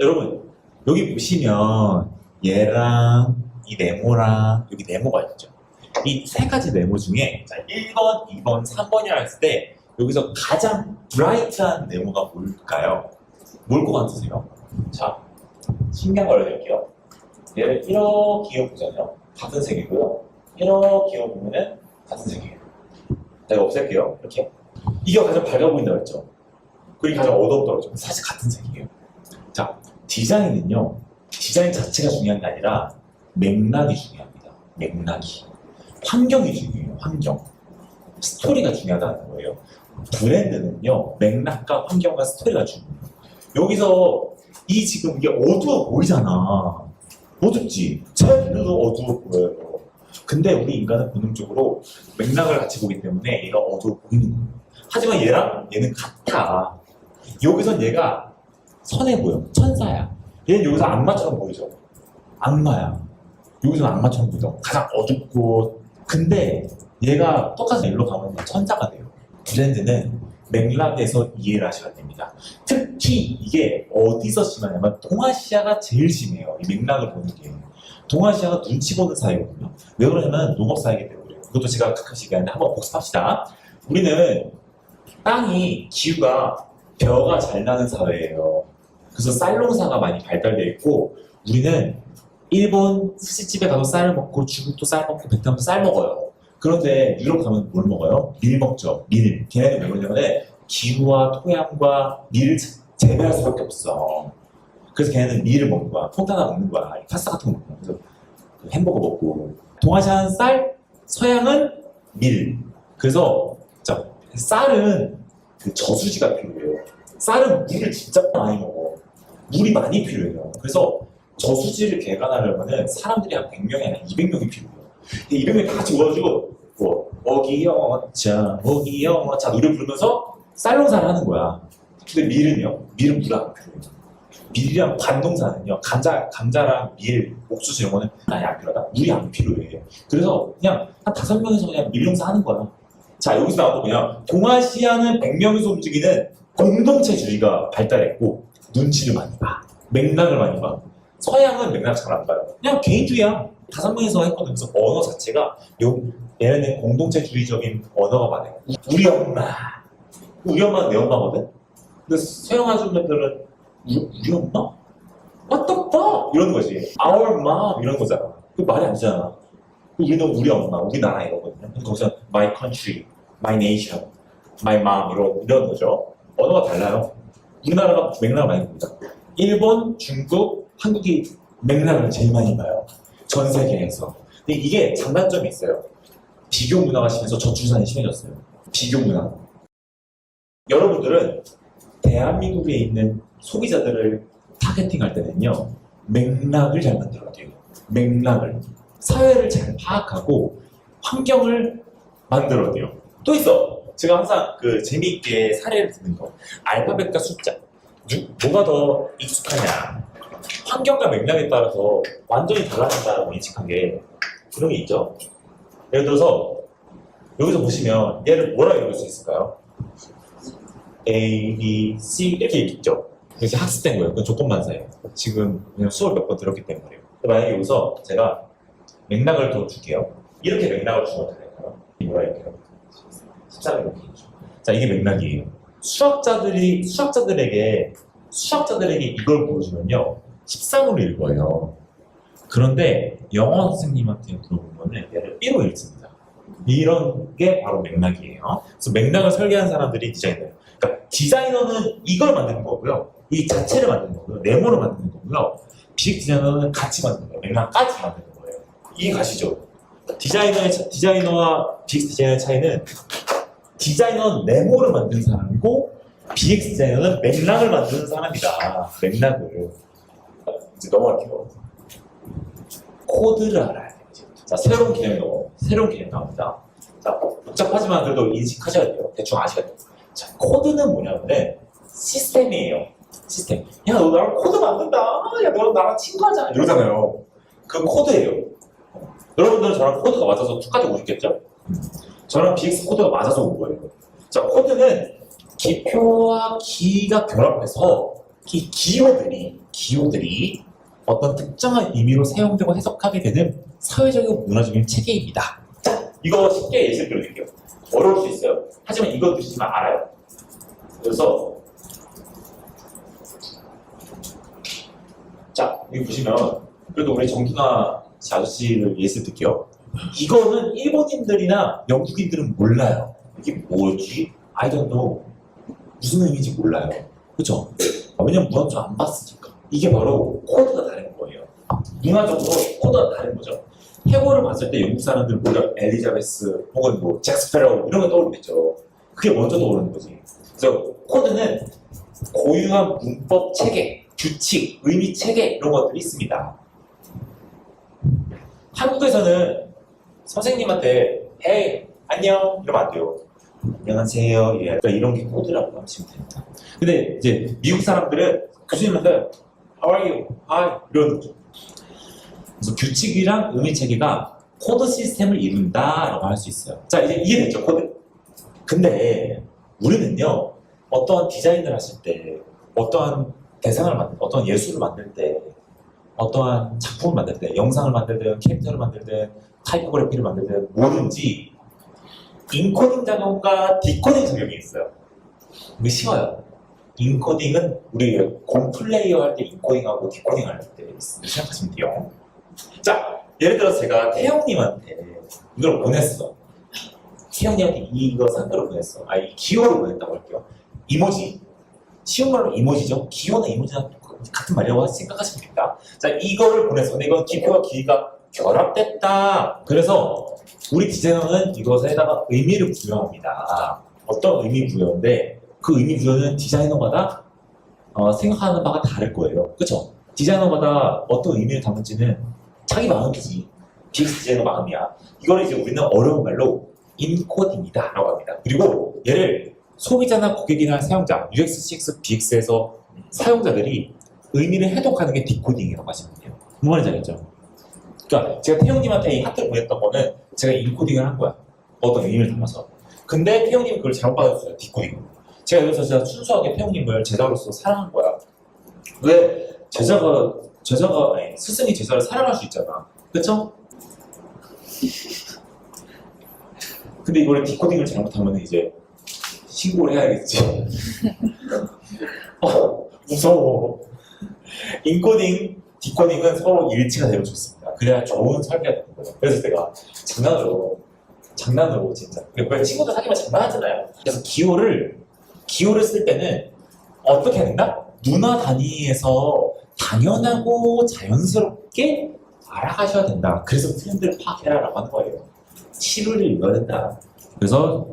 여러분 여기 보시면 얘랑 이 네모랑 여기 네모가 있죠. 이 세 가지 네모 중에 자, 1번, 2번, 3번이라 했을 때 여기서 가장 브라이트한 네모가 뭘까요? 뭘 것 같으세요? 자, 신경 걸어드릴게요. 얘를 이렇게 보잖아요. 같은 색이고요. 이렇게 보면은 같은 색이에요. 자, 이거 없앨게요. 이렇게. 이게 가장 밝아 보인다고 했죠. 그게 가장 어둡다고 했죠. 사실 같은 색이에요. 자, 디자인은요. 디자인 자체가 중요한 게 아니라 맥락이 중요합니다. 맥락이. 환경이 중요해요. 환경. 스토리가 중요하다는 거예요. 브랜드는요. 맥락과 환경과 스토리가 중요해요. 여기서 이 지금 이게 어두워 보이잖아. 어둡지? 차이도 어두워 보여요. 근데 우리 인간은 본능적으로 맥락을 같이 보기 때문에 얘가 어두워 보이는 거예요. 하지만 얘랑 얘는 같아. 여기선 얘가 선해 보여. 천사야. 얘는 여기서 악마처럼 보이죠. 악마야. 여기서는 악마처럼 보이죠. 가장 어둡고. 근데 얘가 똑같은 일로 가면 천사가 돼요. 브랜드는 맥락에서 이해를 하셔야 됩니다. 특히 이게 어디서 심하냐면 동아시아가 제일 심해요. 이 맥락을 보는 게. 동아시아가 눈치 보는 사회거든요. 왜 그러냐면 농업 사회이기 때문에. 그것도 제가 가끔씩 얘기하는데 한번 복습합시다. 우리는 땅이 기후가 벼가 잘 나는 사회예요. 그래서 쌀 농사가 많이 발달되어 있고 우리는 일본 스시집에 가서 쌀 먹고 중국도 쌀 먹고 베트남도 쌀 먹어요. 그런데 유럽 가면 뭘 먹어요? 밀 먹죠. 밀. 걔네는 왜 그러냐면 기후와 토양과 밀을 재- 재배할 수밖에 없어. 그래서 걔네는 밀을 먹는 거야. 폰타나 먹는 거야. 파스타 같은 거 먹는 거야. 그래서 그 햄버거 먹고. 동아시아는 쌀, 서양은 밀. 그래서 자, 쌀은 그 저수지가 필요해요. 쌀은 물을 진짜 많이 먹어. 물이 많이 필요해요. 그래서 저수지를 개간하려면 사람들이 한 100명이 아니라 200명이 필요해요. 근데 200명이 다 같이 모여가지고 뭐 어기영어자 어기영어자 노래 부르면서 쌀 농사를 하는 거야. 근데 밀은요? 밀은 물안 필요해요. 밀이랑 관농사는요 감자 감자랑 밀 옥수수 이런 거는 아예 안 필요하다. 물이 안 필요해. 그래서 그냥 한 다섯 명이서 그냥 밀농사 하는 거야. 자 여기서 나와도 그냥 동아시아는 100명이서 움직이는 공동체주의가 발달했고 눈치를 많이 봐. 맥락을 많이 봐. 서양은 맥락 잘 안 봐요. 그냥 개인주의야. 다섯 명이서 했거든. 그래서 언어 자체가 요, 얘네는 공동체주의적인 언어가 많아요. 우리 엄마. 우리 엄마는 내 엄마거든? 근데 서양 아줌마들은 우리, 우리 엄마? What the fuck? 이러는 거지. Our mom 이런 거잖아. 그 말이 아니잖아. 우리는 우리 엄마, 우리나라 이거거든요. 거기서 my country, my nation, my mom 이런, 이런 거죠. 언어가 달라요. 우리나라가 맥락을 많이 봅니다. 일본, 중국, 한국이 맥락을 제일 많이 봐요. 전 세계에서. 근데 이게 장단점이 있어요. 비교 문화가 심해서 저출산이 심해졌어요. 비교 문화. 여러분들은 대한민국에 있는 소비자들을 타겟팅할 때는요, 맥락을 잘 만들어야 돼요. 맥락을. 사회를 잘 파악하고 환경을 만들어야 돼요. 또 있어. 제가 항상 그 재미있게 사례를 듣는 거. 알파벳과 숫자. 누- 뭐가 더 익숙하냐. 환경과 맥락에 따라서 완전히 달라진다고 인식한 게 그런 게 있죠. 예를 들어서 여기서 보시면 얘를 뭐라 읽을 수 있을까요? A, B, C 이렇게 읽죠. 그래서 학습된 거예요. 그건 조건만사예요. 지금 그냥 수업 몇 번 들었기 때문에요. 만약에 여기서 제가 맥락을 더 줄게요. 이렇게 맥락을 주면 될까요? 뭐라 할게요? 14를 이렇게 있죠. 자, 이게 맥락이에요. 수학자들이, 수학자들에게, 수학자들에게 이걸 보여주면요. 13으로 읽어요. 그런데 영어 선생님한테 물어보면 얘를 B로 읽습니다. 이런 게 바로 맥락이에요. 그래서 맥락을 설계한 사람들이 디자이너예요. 그러니까 디자이너는 이걸 만드는 거고요. 이 자체를 만드는 거고요. 네모를 만드는 거고요. 비식 디자이너는 같이 만드는 거예요. 맥락까지 만드는 거예요. 이해 가시죠? 디자이너의 차- 디자이너와 비식 디자이너의 차이는 디자이너는 네모를 만드는 사람이고 BX 디자이너는 맥락을 만드는 사람이다. 맥락을. 이제 넘어갈게요. 코드를 알아야 돼요. 자, 새로운 개념이 나오 새로운 개념이 나옵니다. 자, 복잡하지만 그래도 인식하셔야 돼요. 대충 아셔야 돼요. 자, 코드는 뭐냐면은 시스템이에요. 시스템. 야, 너 나랑 코드 만든다. 야, 너 나랑 친구하자. 이러잖아요. 그 코드예요. 여러분들은 저랑 코드가 맞아서 툭까지 오셨겠죠? 저랑 BX 코드가 맞아서 온 거예요. 자, 코드는 기표와 기가 결합해서 이 기호들이 기호들이 어떤 특정한 의미로 사용되고 해석하게 되는 사회적이고 문화적인 체계입니다. 자, 이거 쉽게 예시를 들어드릴게요. 어려울 수 있어요. 하지만 이거 드시면 알아요. 그래서 자, 여기 보시면 그래도 우리 정준하 씨 아저씨를 예시 들게요. 이거는 일본인들이나 영국인들은 몰라요. 이게 뭐지? I don't know. 무슨 의미인지 몰라요. 그쵸? 아, 왜냐면 문화적 안 봤으니까. 이게 바로 코드가 다른 거예요. 문화적으로 코드가 다른 거죠. 해고를 봤을 때 영국 사람들은 뭐냐 엘리자베스 혹은 뭐 잭스페로 이런 거 떠오르겠죠. 그게 먼저 떠오르는 거지. 그래서 코드는 고유한 문법 체계, 규칙, 의미 체계 이런 것들이 있습니다. 한국에서는 선생님한테 헤이 안녕 이러면 안 돼요. 안녕하세요. 예, 그러니까 이런 게 코드라고 하시면 됩니다. 근데 이제 미국 사람들은 교수님한테 How are you? Hi 이런 거죠. 그래서 규칙이랑 의미 체계가 코드 시스템을 이룬다라고 할 수 있어요. 자 이제 이해됐죠 코드? 근데 우리는요 어떠한 디자인을 하실 때 어떠한 대상을 만들 어떠한 예술을 만들 때 어떠한 작품을 만들 때 영상을 만들든 캐릭터를 만들든 타이포그래피를 만들든 뭐든지 인코딩 작업과 디코딩 작업이 있어요. 이거 쉬워요. 인코딩은 우리 공 플레이어 할 때 인코딩하고 디코딩 할 때 생각하시면 돼요. 자, 예를 들어서 제가 태영님한테 이걸 보냈어. 태영님한테 이거 상표를 보냈어. 아니, 기호를 보냈다고 할게요. 이모지. 쉬운 말로 이모지죠. 기호나 이모지랑 같은 말이라고 생각하시면 됩니다. 자, 이거를 보냈어. 근데 이건 기표와 기가 결합됐다. 그래서 우리 디자이너는 이것에다가 의미를 부여합니다. 어떤 의미 부여인데 그 의미 부여는 디자이너마다 어, 생각하는 바가 다를 거예요. 그쵸? 디자이너마다 어떤 의미를 담을지는 자기 마음이지. BX 디자이너 마음이야. 이걸 이제 우리는 어려운 말로 인코딩이다 라고 합니다. 그리고 얘를 소비자나 고객이나 사용자, UX, CX, BX에서 사용자들이 의미를 해독하는 게 디코딩이라고 하시면 돼요. 무슨 말인지 알겠죠? 그러니까 제가 태용님한테 이 하트를 보냈던 거는 제가 인코딩을 한 거야. 어떤 의미를 담아서. 근데 태용님이 그걸 잘못 받았어요. 디코딩. 제가 여기서 진짜 순수하게 태용님을 제자로서 사랑한 거야. 왜 제자가 제자가 아니, 스승이 제자를 사랑할 수 있잖아. 그쵸? 근데 이거를 디코딩을 잘못하면 이제 신고를 해야겠지. 어, 무서워. 인코딩, 디코딩은 서로 일치가 되면 좋습니다. 그래야 좋은 설계가 되는 거예요. 그래서 제가 장난으로, 장난으로 진짜. 왜 친구들 사귀면 장난하잖아요. 그래서 기호를, 기호를 쓸 때는 어떻게 해야 된다? 문화 단위에서 당연하고 자연스럽게 알아가셔야 된다. 그래서 트렌드를 파악해라라고 하는 거예요. 치료를 읽어야 된다. 그래서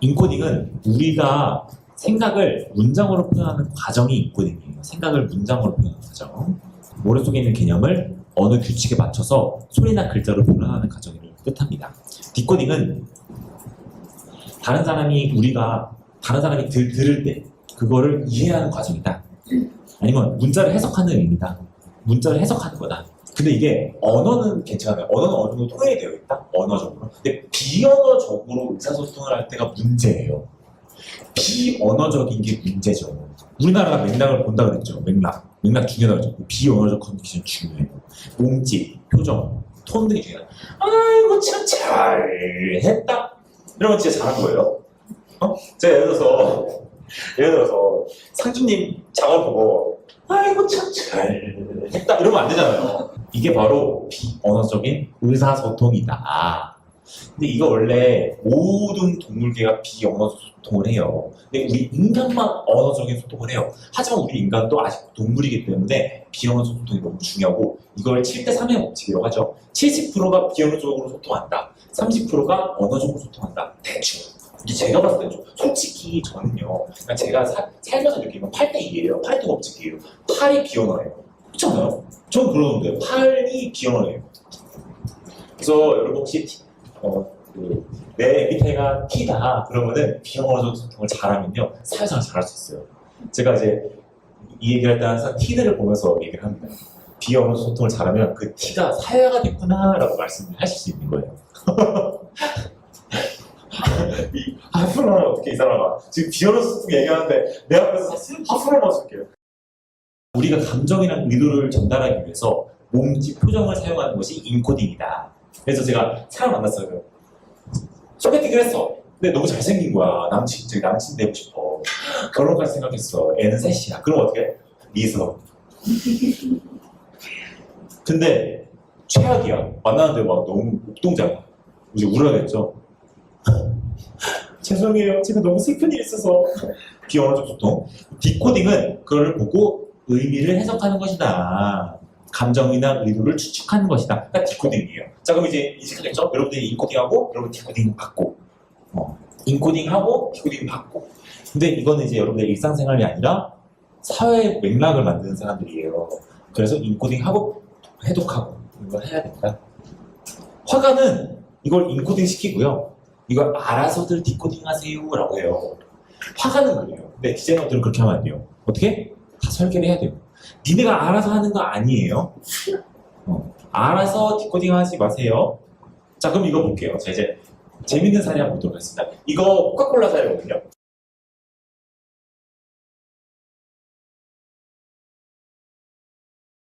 인코딩은 우리가 생각을 문장으로 표현하는 과정이 인코딩이에요. 생각을 문장으로 표현하는 과정. 머릿속에 있는 개념을 어느 규칙에 맞춰서 소리나 글자로 표현하는 과정을 뜻합니다. 디코딩은 다른 사람이 우리가 다른 사람이 들, 들을 때 그거를 이해하는 과정이다. 아니면 문자를 해석하는 의미다. 문자를 해석하는 거다. 근데 이게 언어는 괜찮아요. 언어는 어느 정도 통일이 되어 있다. 언어적으로. 근데 비언어적으로 의사소통을 할 때가 문제예요. 비언어적인 게 문제죠. 우리나라가 맥락을 본다 그랬죠. 맥락. 맥락 중요하다고 했죠. 비언어적 커뮤니케이션 중요해요. 몸짓, 표정, 톤 등이 중요해요. 아이고 참 잘했다. 이러면 진짜 잘한 거예요. 어? 제가 예를 들어서 예를 들어서 상주님 작업 보고 아이고 참 잘했다 이러면 안 되잖아요. 이게 바로 비언어적인 의사소통이다. 근데 이거 원래 모든 동물계가 비언어 소통을 해요. 근데 우리 인간만 언어적인 소통을 해요. 하지만 우리 인간도 아직 동물이기 때문에 비언어 소통이 너무 중요하고 이걸 7대 3의 법칙이라고 하죠. 70%가 비언어적으로 소통한다. 30%가 언어적으로 소통한다. 대충. 이게 제가 봤을 때좀 솔직히 저는요. 그냥 제가 사- 살면서 느끼는 건 8대 2예요. 8대 법칙이에요. 8이 비언어예요. 그렇지 않아요? 저는 그러는데 8이 비언어예요. 그래서 여러분 혹시 티- 어, 그, 내 밑에가 T다 그러면은 비언어적 소통을 잘하면요 사회생활 잘할 수 있어요. 제가 이제 이 얘기를 할 때 항상 T들을 보면서 얘기를 합니다. 비언어 소통을 잘하면 그 T가 사회가 됐구나라고 말씀하실 수 있는 거예요. 이 하프로는 어떻게 이 사람아 지금 비언어 소통 얘기하는데 내 앞에서 하프로 맞을게요. 우리가 감정이랑 의도를 전달하기 위해서 몸짓 표정을 사용하는 것이 인코딩이다. 그래서 제가 사람 만났어요. 소개팅을 했어. 근데 너무 잘생긴 거야. 남친, 저기 남친 되고 싶어. 결혼까지 생각했어. 애는 셋이야. 그럼 어떻게 해? 미소. 근데 최악이야. 만나는데 막 너무 옥동자야. 이제 울어야겠죠. 죄송해요. 제가 너무 슬픈 일이 있어서. 비언어적 소통. 디코딩은 그거를 보고 의미를 해석하는 것이다. 감정이나 의도를 추측하는 것이다. 그러니까 디코딩이에요. 자, 그럼 이제 인식하겠죠? 여러분들이 인코딩하고, 여러분 디코딩 받고. 어, 인코딩하고, 디코딩 받고. 근데 이거는 이제 여러분들 일상생활이 아니라 사회 맥락을 만드는 사람들이에요. 그래서 인코딩하고, 해독하고. 이걸 해야 된다. 화가는 이걸 인코딩 시키고요. 이걸 알아서들 디코딩 하세요라고 해요. 화가는 그래요. 근데 디자이너들은 그렇게 하면 안 돼요. 어떻게? 다 설계를 해야 돼요. 니네가 알아서 하는 거 아니에요. 어, 알아서 디코딩 하지 마세요. 자, 그럼 이거 볼게요. 자, 이제 재밌는 사례 한번 보도록 하겠습니다. 이거 코카콜라 사례거든요.